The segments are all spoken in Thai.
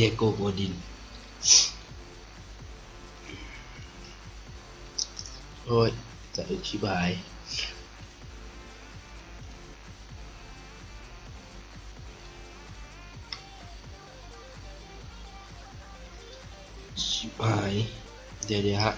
ดียโกโอดิน โอ้ย จะอธิบายชิบหาย เดี๋ยวเดี๋ยวฮะ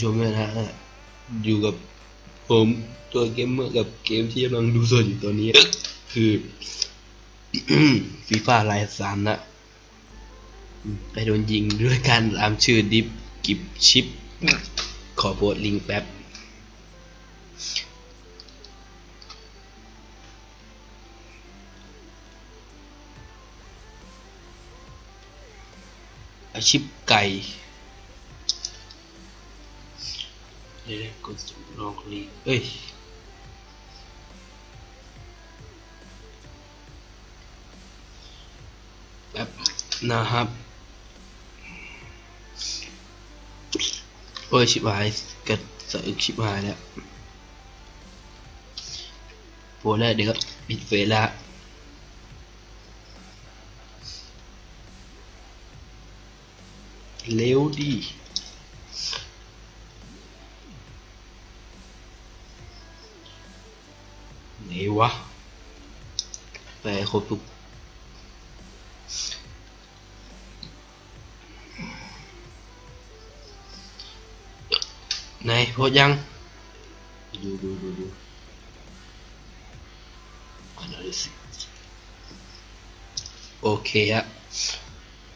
ชมด้วยนะฮะอยู่กับผมตัวเกมเมอร์กับเกมที่กำลังดูสดอยู่ตอนนี้ คือฟีฟ่าไลฟ์ซันนะไปโดนยิงด้วยการตามชื่อดิฟกิบชิป ขอโพสลิงแป๊บอาชีพไก่ เดี๋ยกดสำรองลีเอ้ย แบบนะครับ โอ้ย ชิบหายกัดสะอึกชิบหายแล้วปวดแล้วเดี๋ยวก็ปิดเฟซล้วเร็วดิ วะไปครบทุกไหนโพสต์ยัง ดูดูดูดู analysis โอเคอะ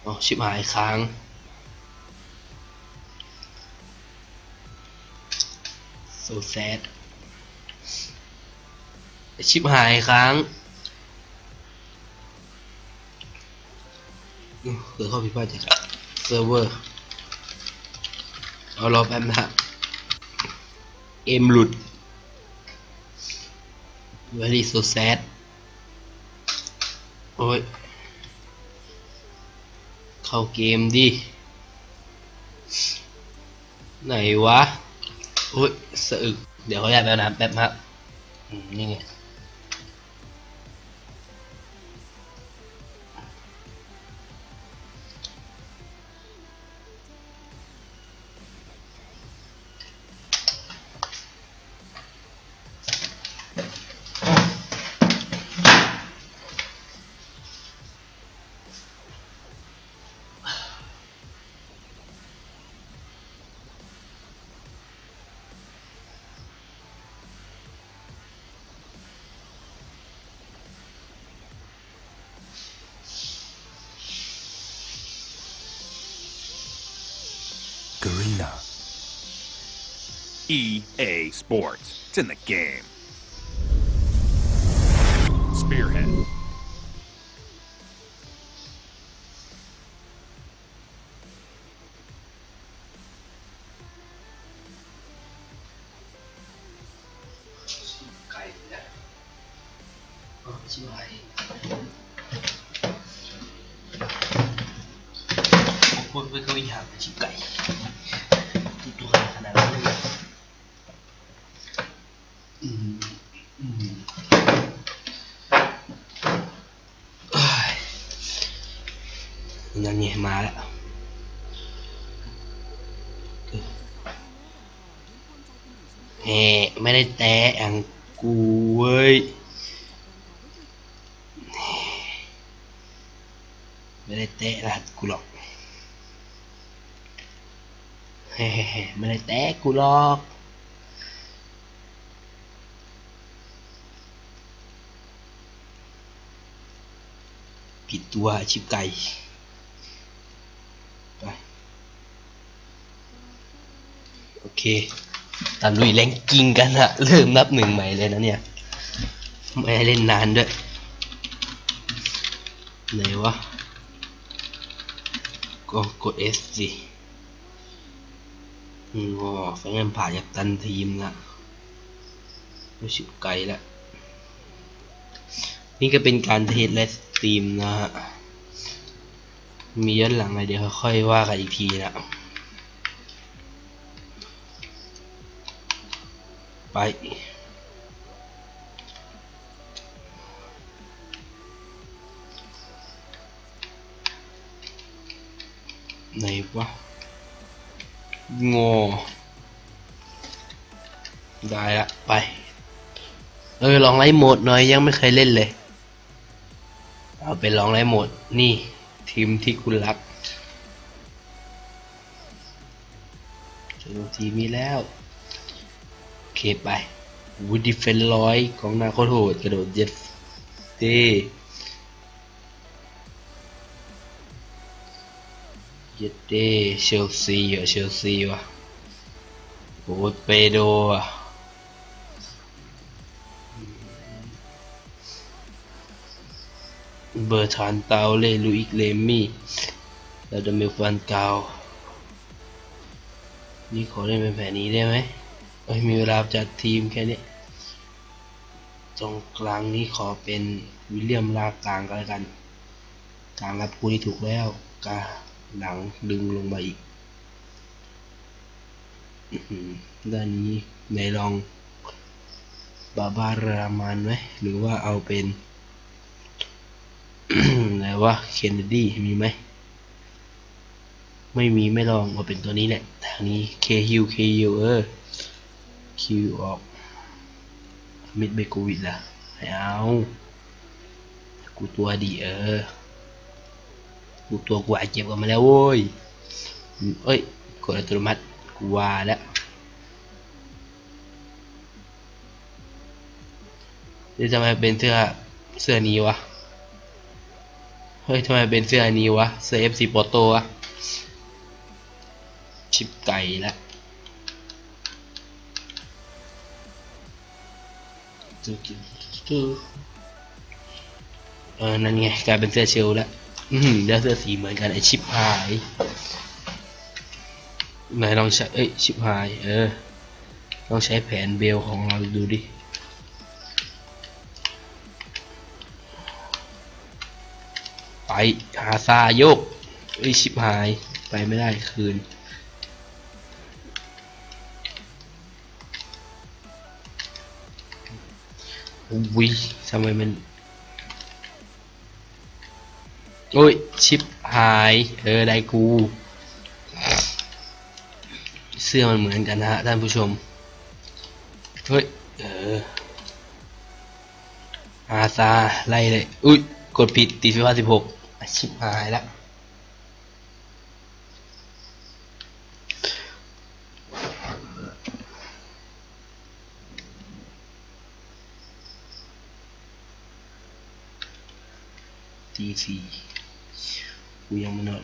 อ๋อชิบหายค้าง so sad ชิบหายค้างเกิดข้อผิดพลาดจากเซิร์ฟเวอร์เอารอแป๊บนะเอ็มหลุด very so sad โอ้ย เข้าเกมดิ ไหนวะ โอ้ยสะอึก เดี๋ยวเขาอยากไปเอาน้ำแป๊บครับอืมนี่ไง Garena. EA Sports. It's in the game. Spearhead. นั่นไงมาแล้วเฮ้ไม่ได้แตะอังกูเว้ยไม่ได้เตะรหัสกูหรอกเฮ้ๆไม่ได้แตะกูหรอกผิดตัวชิบไก่ ไป โอเคตามลุยแรงกิ้งกันอะเริ่มนับหนึ่งใหม่เลยนะเนี่ย ไม่ได้เล่นนานด้วยไหนวะก็กด S สิอืมอ๋อแฟนผ่านจากตันทีมละไม่ชิบไกลละนี่ก็เป็นการเทสและสตรีมนะฮะ มีย้อนหลังอะไรเดี๋ยวค่อยว่ากันอีกทีนะ ไป ไหนวะงอได้ละ ไป เออ ลองไลฟ์โหมดหน่อยยังไม่เคยเล่นเลย เอาไปลองไลฟ์โหมด นี่ ทีมที่คุณรักเจอทีมนี้แล้ว ไปวูดดิเฟนร้อยของนาโคโหดกระโดดเจ็ดเต้เยดเด้เชลซีเหรอเชลซีวะโอ้เปโดอะเบอร์ทานเตาเล่ลุอิกเลมี่แล้วดมิลฟันเกานี่ขอเล่นเป็นแผนนี้ได้ไหม มีเวลาจัดทีมแค่นี้ ตรงกลางนี้ขอเป็นวิลเลียมลากกลางก็แล้วกัน กลางรับคู่ที่ถูกแล้วกาหลังดึงลงมาอีกด้านนี้ในลองบาบารามันไหมหรือว่าเอาเป็นไหนว่าเคนเนดีมีไหม ไม่มีไม่ลองเอาเป็นตัวนี้แหละ ทางนี้เคฮิวเคฮิวเออ คิวออก มิดเบโกวิดล่ะไม่เอากูตัวดีเออ กูตัวกูอาจเจ็บกันมาแล้วโว้ย เอ้ย กดอัตโนมัติ กูว่าแล้วนี่ทำไมเป็นเสื้อ เสื้อนี้วะ เฮ้ยทำไมเป็นเสื้อนี้วะ เสื้อ FC โปโตวะ ชิปไก่ละ จูกิจูเออนั่นไงกลายเป็นเสื้อเชลแล้วอืมแล้วเสื้อสีเหมือนกันไอชิปหายไหนลองใช้เอ้ยชิปหายเออลองใช้แผนเบลของเราดูดิไปหาซาโยกเอ้ยชิปหายไปไม่ได้คืน วิทำไมมัน โอ้ย ชิปหาย เออ ได้กู เสื้อมันเหมือนกันนะฮะท่านผู้ชม เฮ้ย เออ อาซา ไล่เลย อุ้ย กดผิดตีฟีฟ่าสิบหกชิปหายแล้ว ตีสี่กูยังไม่นอน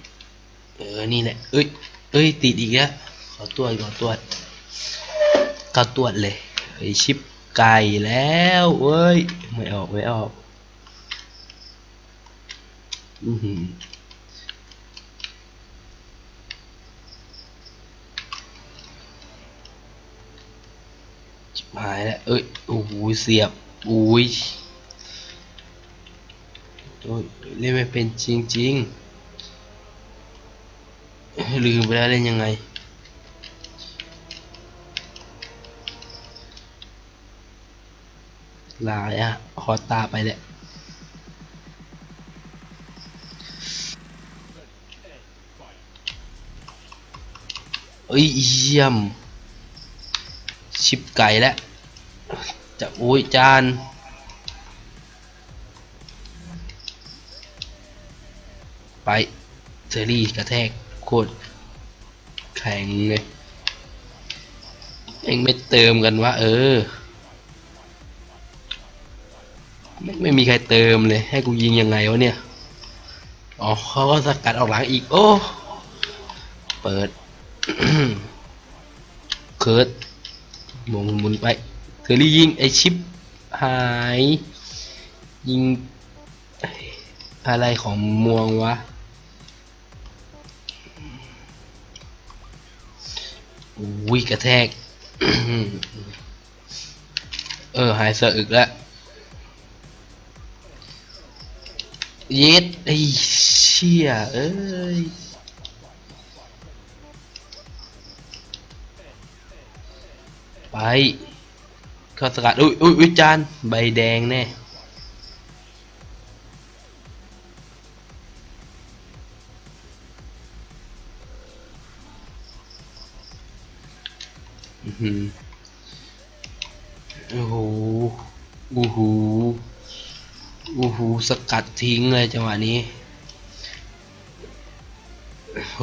เออ นี่แหละ เอ้ย เอ้ย ติดอีกแล้วอตรวจขอตรวจก็ตรวจเลยไอชิปไก่แล้วเว้ย ไม่ออก ไม่ออกอือหือชิบหายแล้ว เอ้ย โอ้โหเสียบ อุ้ย เล่นไม่เป็นจริงๆลืมไปแล้วเล่นยังไง ลายอะคอตาไปแหละเอ้ยเยี่ยม ชิปไก่แล้วจะโอ้ยจาน ไปเซรี่กระแทกโคตรแข็งเลยเองไม่เติมกันวะเออไม่ไม่มีใครเติมเลย ให้กูยิงยังไงวะเนี่ย อ๋อเขาก็สกัดออกหลังอีก โอ้ เปิด เคิร์ดมงหมุนไปเทอรี่ยิงไอชิปหาย ยิง อะไรของมวงวะ อุ้ยกระแทก เออ หายสะอึกแล้วเย็ดไอ้เชี่ยเอ้ยไปข้าสกัดอุ้ยอุ้ยอุ้ยจานใบแดงแน่ หือโอ้โหโอ้โหโอ้โหสกัดทิ้งเลยจังหวะนี้โห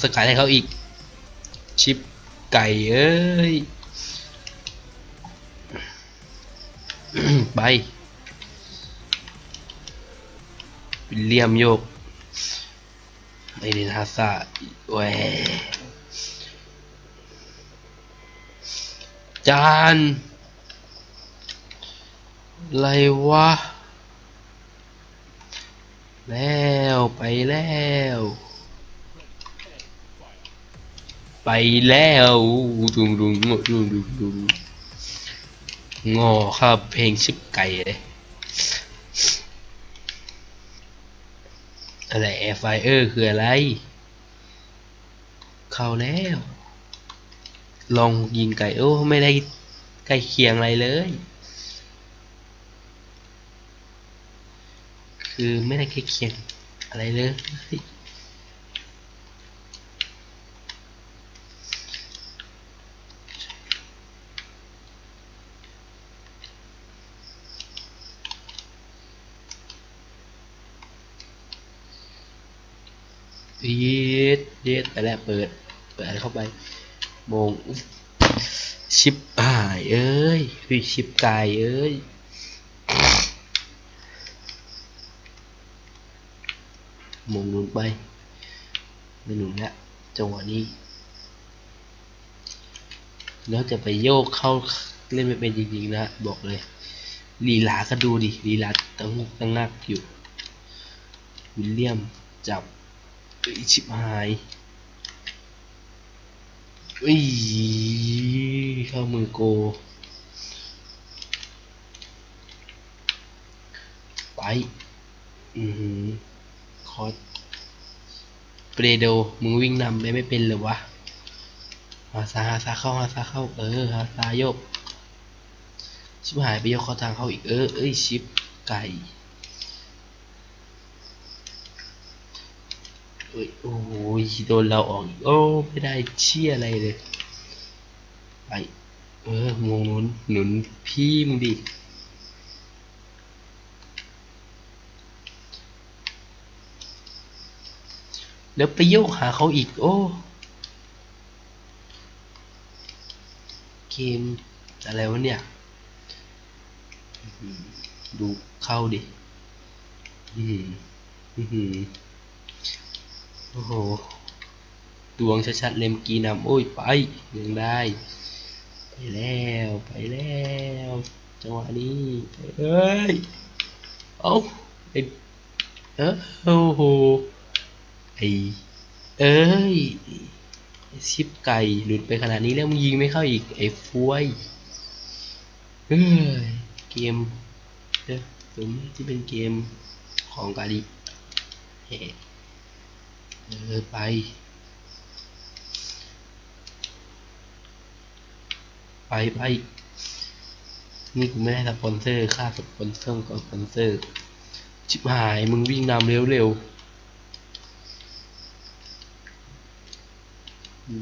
สกัดให้เขาอีก ชิปไก่เอ้ย ไปวิลเลียมโยกไอเดนฮาซาแหว จานอะไรวะ แล้วไปแล้ว ไปแล้วดุงดุงดุงดุงดุงงอครับเพลงชิบไก่เลยอะไรแอร์ไฟเออร์คืออะไร เข้าแล้ว ลองยิงไก่โอ้ไม่ได้ใกล้เคียงอะไรเลย คือไม่ได้ใกล้เคียงอะไรเลยเย็ดเย็ดไปแล้วเปิด เปิดเข้าไป มงชิปหายเอ้ยเฮ้ยชิปกายเอ้ยมงหนุนไปไม่หนุนแล้วจังหวะนี้ แล้วจะไปโยกเข้าเล่นไม่เป็นจริงๆนะบอกเลยลีลาก็ดูดิลีลาตั้งตั้งนักอยู่ วิลเลียมจับอ้ยชิบหาย อ้ยเข้ามือโก ไป อือหือคอสเปรโด มึงวิ่งนำไปไม่เป็นเหรอวะฮาซาฮาซาเข้าฮาซาเข้า เออฮาซาโยก ชิบหายไปโยกเข้าทางเข้าอีก เออ เอ้ย ชิปไก่ เอ้ยโอ้ยโดนเราออกอีกโอ้ไม่ได้เชี่ยอะไรเลยไปเออมงนุนหนุนพี่มึงดิแล้วไปโยกหาเขาอีก โอ้ เกม อะไรวะเนี่ย ดูเข้าดิ อือหืออือหือ โอ้โห ดวงชัดๆเลมกีนำโอ้ย ไปยังได้ ไปแล้ว ไปแล้ว จังหวะนี้เอ้ย เอาไอเออโอ้โห ไอเอ้ยไอชิปไก่ หลุดไปขนาดนี้แล้วมึงยิงไม่เข้าอีก ไอ้ฟวยเอ้ย เกมเออผมที่เป็นเกมของกาลิเฮ้ เออไป ไปไป นี่กูไม่ได้สปอนเซอร์ ค่าสปอนเซอร์กับสปอนเซอร์ ชิบหายมึงวิ่งนำเร็วเร็ว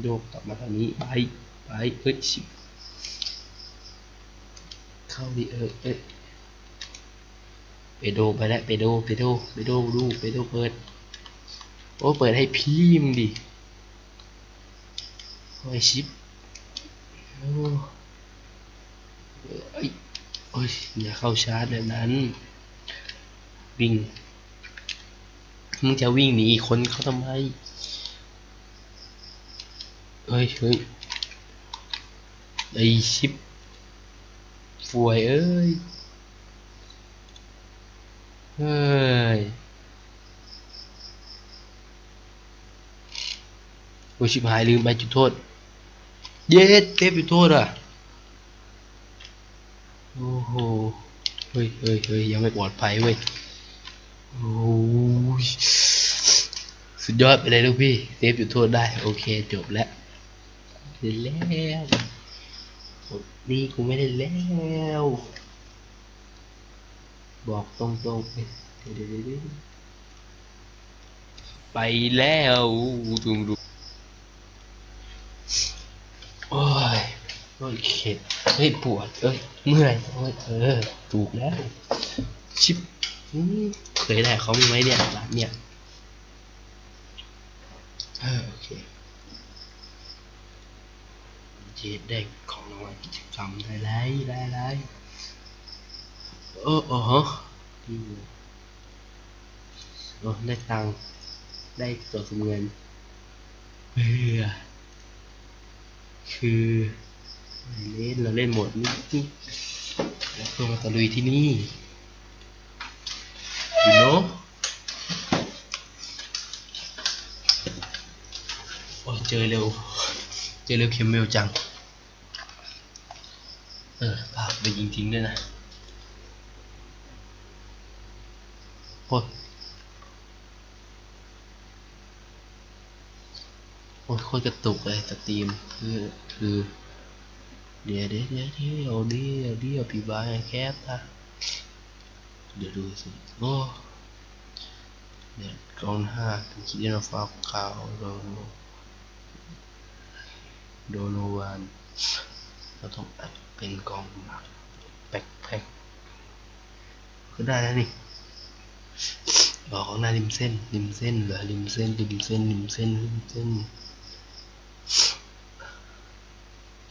โยกกลับมาทางนี้ไปไปเอ้ยชิบเข้าดิเออเอ้ยเปโดไปแล้วเปโดเปโดเปโดดูเปโดเปิด โอ้เปิดให้พี่มึงดิโอ้ยชิปโอ้เอ้ยโอ้ยอย่าเข้าชาร์จแบบนั้น วิ่งมึงจะวิ่งหนีคนเขาทำไมเฮ้ยเฮ้ยไอชิปฟวยเอ้ยเฮ้ย โอ้ยชิบหายลืมไปจุดโทษ เย็ดเทปจุดโทษอะ โอ้โห เฮ้ยเฮ้ยเฮ้ยยังไม่ปลอดภัยเว้ย โอ้ยสุดยอดไปเลยลูกพี่ เซฟอยู่โทษได้ โอเคจบแล้วเล่นแล้วนี่กูไม่ได้แล้ว บอกตรงๆเดี๋ยวเดี๋ยวเดี๋ยวเดี๋ยวไปแล้วดูดูโอ้ย โอ้ยเข็ดเฮ้ยปวดเอ้ยเมื่อยโอ้ยเออถูกแล้ว ชิปอืมเคยได้เขามีไหมเนี่ยร้านเนี่ยเออโอเคเจดได้ของรางวัลกิจกรรมได้ไรได้ไรโอ้โอ้โหอืมโอ้ได้ตังค์ได้ตัวสมเงินเพื่อคือ เล่นเราเล่นหมดนี้แล้วเพื่อมาตะลุยที่นี่ you know โอ้ยเจอเร็ว เจอเร็วเคมเมลจัง เออพาไปยิงทิ้งด้วยนะโอ้ยโอ้ยโคตรกระตุกเลยสตรีม คือ คือ เดี๋ยวเดี๋ยวเดี๋ยวเดี๋ยวเดี๋ยวเดี๋ยวพี่บายแคปนะเดี๋ยวดูสิโอ้เดี๋ยวกองห้าคิดว่าฟ้าขาวโดนโดนโนวันเราต้องอัดเป็นกองหนักแพ็คแพ็คก็ได้แล้วนี่บอกของหน้าริมเส้นริมเส้นเหรอริมเส้นริมเส้นริมเส้นริมเส้น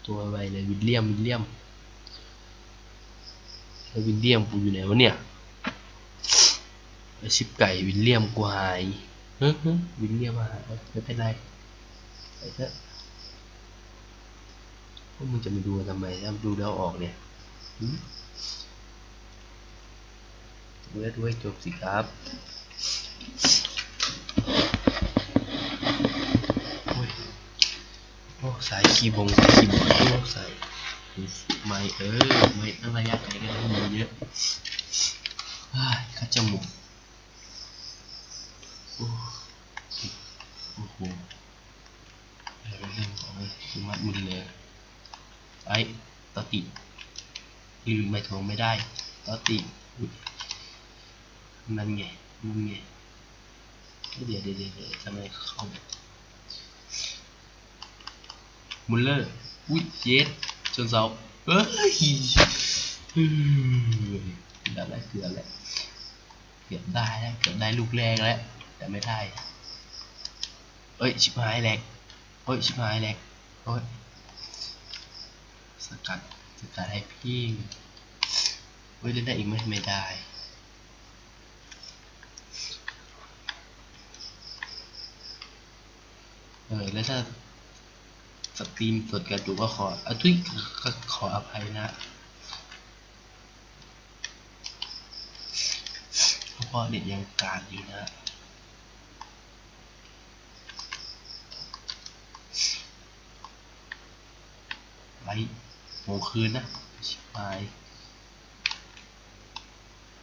ตัวไปเลยวิลเลียมวิลเลียมแล้ววิลเลียมกูอยู่ไหนวะเนี่ยไอชิปไก่วิลเลียมกูหายเฮ้ยวิลเลียมหายไม่เป็นไรไปเถอะพวกมึงจะมาดูทำไมถ้าดูแล้วออกเนี่ยหืมดูแล้วดูให้จบสิครับโอ้ย โอ้ สายคีย์บงสายคีย์บอร์ดโอ้สายไม่เออไม่ตั้งระยะไกลกันมีเยอะอ้ายคัดจมูกโอ้โอ้โหอะไรเรื่องของไอ้คือมัดมือเลยไอ้ตอติลืมไม่ทวงไม่ได้ตอตินั่นไงนั่นไงเดี๋ยวเดี๋ยวเดี๋ยวเดี๋ยวทำไมเข้า มุลเลอร์อุ้ยเย็ดชนเสาเอ้ยอืมเกือบแล้วเกือบแล้วเกือบได้แล้วเกือบได้ลูกแรกแล้วแต่ไม่ได้เอ้ยชิบหายแหลกเอ้ยชิบหายแหลกเอ้ยสกัดสกัดให้พี่เฮ้ยเล่นได้อีกไหมไม่ได้เออแล้วถ้า สตรีมสดกระตุกก็ขออะทุยขออภัยนะเพราะเด็ดยังการอยู่นะไว้โมงคืนนะชิบหาย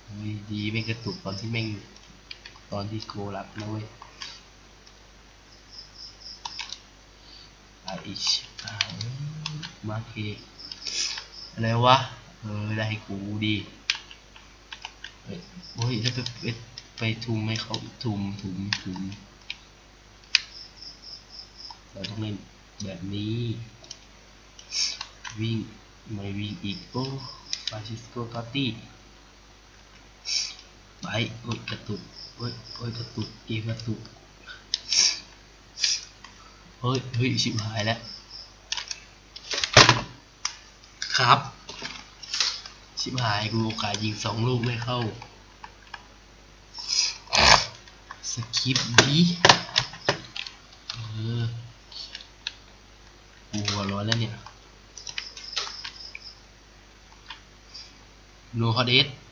เฮ้ยดีไม่กระตุกตอนที่แม่งตอนที่โกรับนะเว้ย อชิบายมาเคอะไรวะ เออได้กูดีเฮ้ยโอ้ยแล้วไปไปไปทุมให้เขาทุมทุมทุมเราต้องเล่นแบบนี้ วิ่งไม่วิ่งอีกโอ้ฟาชิสโกตอตตี้ไปโอ้ยกระตุกโอ้ยโอ้ยกระตุกเกมกระตุก เฮ้ยเฮ้ยชิบหายแล้ว ครับ ชิบหายกูโอกาสยิงสองลูกไม่เข้า สกิปดีเออกูหัวร้อนแล้วเนี่ย no hot 8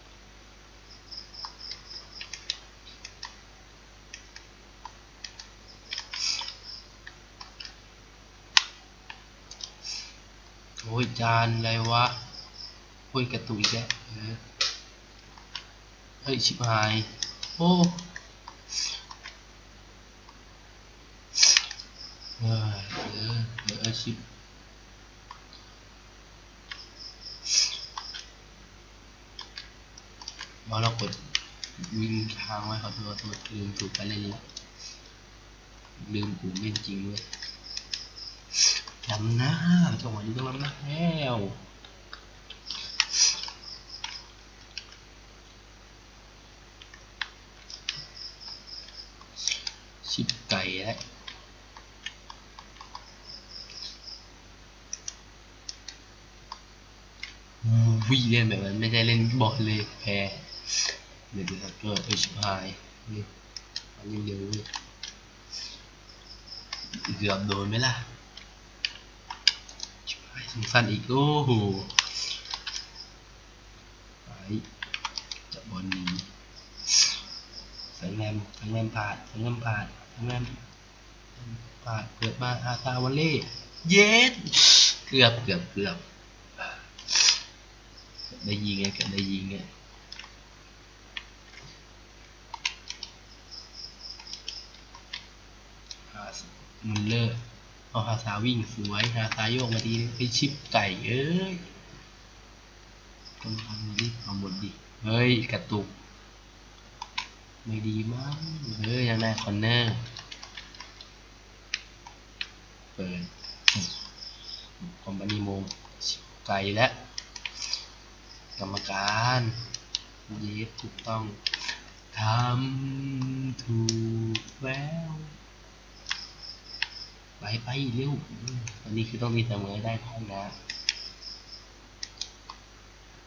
โอ้ยจานอะไรวะโอ้ยกระตุกอีกเฮ้ยชิบหาย โอ้เออเออเออชิบเพราเรากดวิ่งค้างไว้ขอโทษขอโทษลืมถูกไปเล่นละลืมกูเล่นจริงด้ย ลำหน้าจังหวะนี้ต้องลำหน้าแล้วชิบไก่แล้ววิ่งเล่นแบบนั้นไม่ใช่เล่นบอลเลยแพ้เดี๋ยวดูครับก็เอชพายนี่อันนี้เร็วเกือบโดนไหมล่ะ สั้นอีกโอ้โหไปจะบอลนี้แสงแรมแสงแรมผ่านแสงแรมผ่านแสงแรมผ่านเปิดมาอาตาวอลเล่เย็ดเกือบเกือบเกือบได้ยิงไงกือบได้ยิงไงาสมุลเลอร์ เอาฮาซาวิ่งสวยฮาซาโยกมาดีไปชิปไก่เอ้ยต้องทำดิเอาหมดดิเฮ้ยกระตุก ไม่ดีมั้งเฮ้ยยังได้คอนเนอร์เปิดคอมพานีโมงไก่และกรรมการเย็บถูกต้องทำถูกแล้ว ไปไปเร็วอันนี้คือต้องมีเสมอได้เท่านะ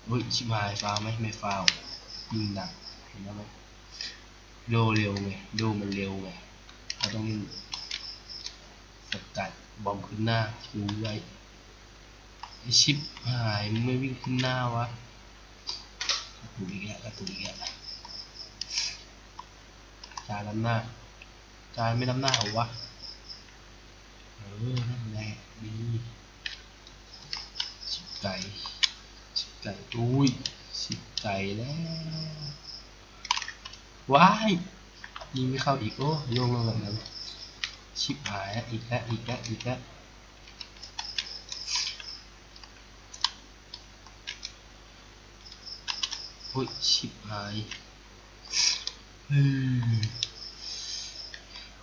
โอ้ยชิบหายฟาวไหมไม่ฟาวยิงหนักเห็นไหมโดเร็วไงโดมันเร็วไงเขาต้องสกัดบอมขึ้นหน้าชูไว้ไอชิบหายมึงไม่วิ่งขึ้นหน้าวะกระตุกอีกแล้วกระตุกอีกแล้วจานล้ำหน้าจานไม่ล้ำหน้าเหรอวะ เออนั่นแหละดีชิบไก่ชิบไก่อุ้ยชิบไก่แล้วว้ายยิงไม่เข้าอีกโอ้โยงลงแบบนั้นชิบหายอีกแล้วอีกแล้วอีกแล้วโอ้ยชิบหายอืม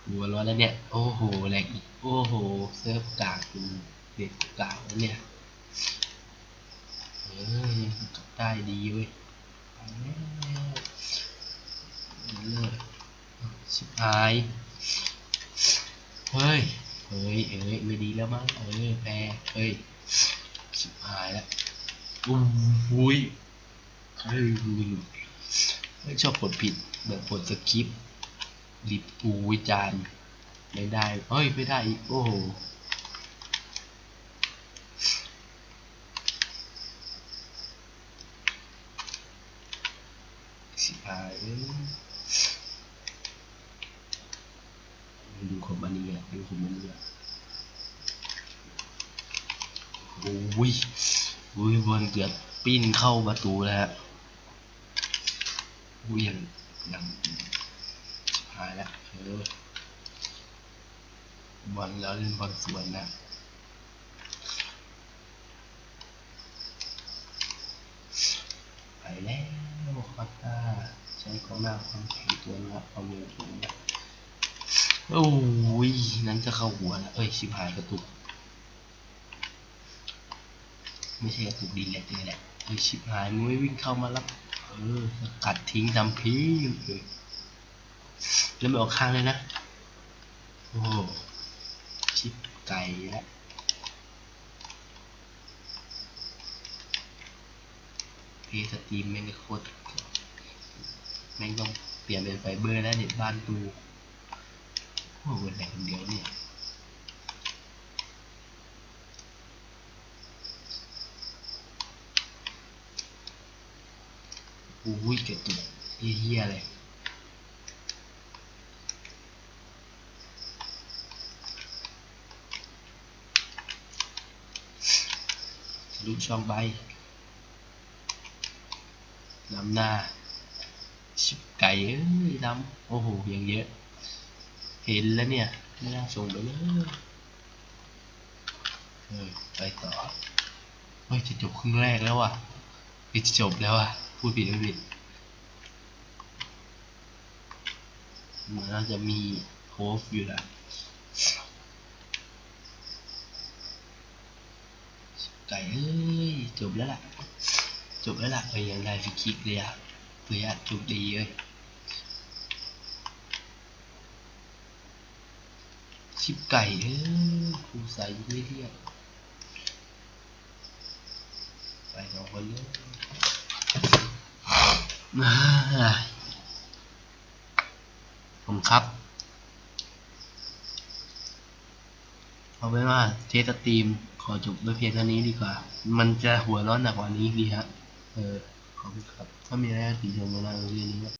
หัวร้อนแล้วเนี่ย โอ้โหแหลกอีก โอ้โห เซิร์ฟกากูเด็กกากแล้วเนี่ยเอ้ยกลับได้ดีเว้ยไปแล้วเลิกชิบหาย เฮ้ย เฮ้ยเอ้ยไม่ดีแล้วมั้ง เออแพ้เฮ้ยชิบหายแล้วอู้หูยเฮ้ยไม่ชอบกดผิดแบบกดสกิป ดิบกูวิจารณ์ไม่ได้ เฮ้ย ไม่ได้อีก โอ้โหสิบหายดูของมันนี่อะดูของมันนี่อะโอ้ยโอ้ยบอลเกือบปิ้นเข้าประตูแล้วฮะโอ้ยยังยังายแล้วเออบอลแล้วเล่นบอลสวนนะไปแล้วคอตตาใช้กองหน้าความแข็งตัวนะเอาเงินถุงนะโอ้ยนั้นจะเข้าหัวแล้วเอ้ยชิบหายกระตุก ไม่ใช่กระตุกดีแหละนี่แหละเฮ้ยชิบหายมึงไม่วิ่งเข้ามาแล้วเออสกัดทิ้งทำพีเออ แล้วไม่ออกข้างเลยนะ โอ้โหชิบไก่แล้วเพย์สตรีมแม่งโคตรแม่งต้องเปลี่ยนเป็นไฟเบอร์แล้วเด็ดบ้านดูโอ้โหแหลคนเดียวเนี่ยอุ้ยกระตุกเฮี้ยเลย ทะลุช่องใบล้ำหน้าชิบไก่เอ้ยล้ำโอ้โหยังเยอะ เห็นแล้วเนี่ยไม่น่าส่งไปเลยเออไปต่อเฮ้ยจะจบครึ่งแรกแล้วว่ะเฮ้ยจะจบแล้วอะพูดผิดไม่ผิดเหมือนเราจะมีโฮฟอยู่ละ ไก่เอ้ยจบแล้วล่ะ จบแล้วล่ะเอ้ยยังได้ฟรีคิกเลยอะเพื่อจบดีเอ้ยชิบไก่เอ้ยกูใส่ไม่เรียกไปสองคนเลยอ่าผมครับเอาไว้ว่าเทสตรีม ขอจบด้วยเพียงเท่านี้ดีกว่า มันจะหัวร้อนหนักกว่านี้ดีฮะ เออ ขอบคุณครับ ถ้ามีอะไรติชมมาได้เรื่องนี้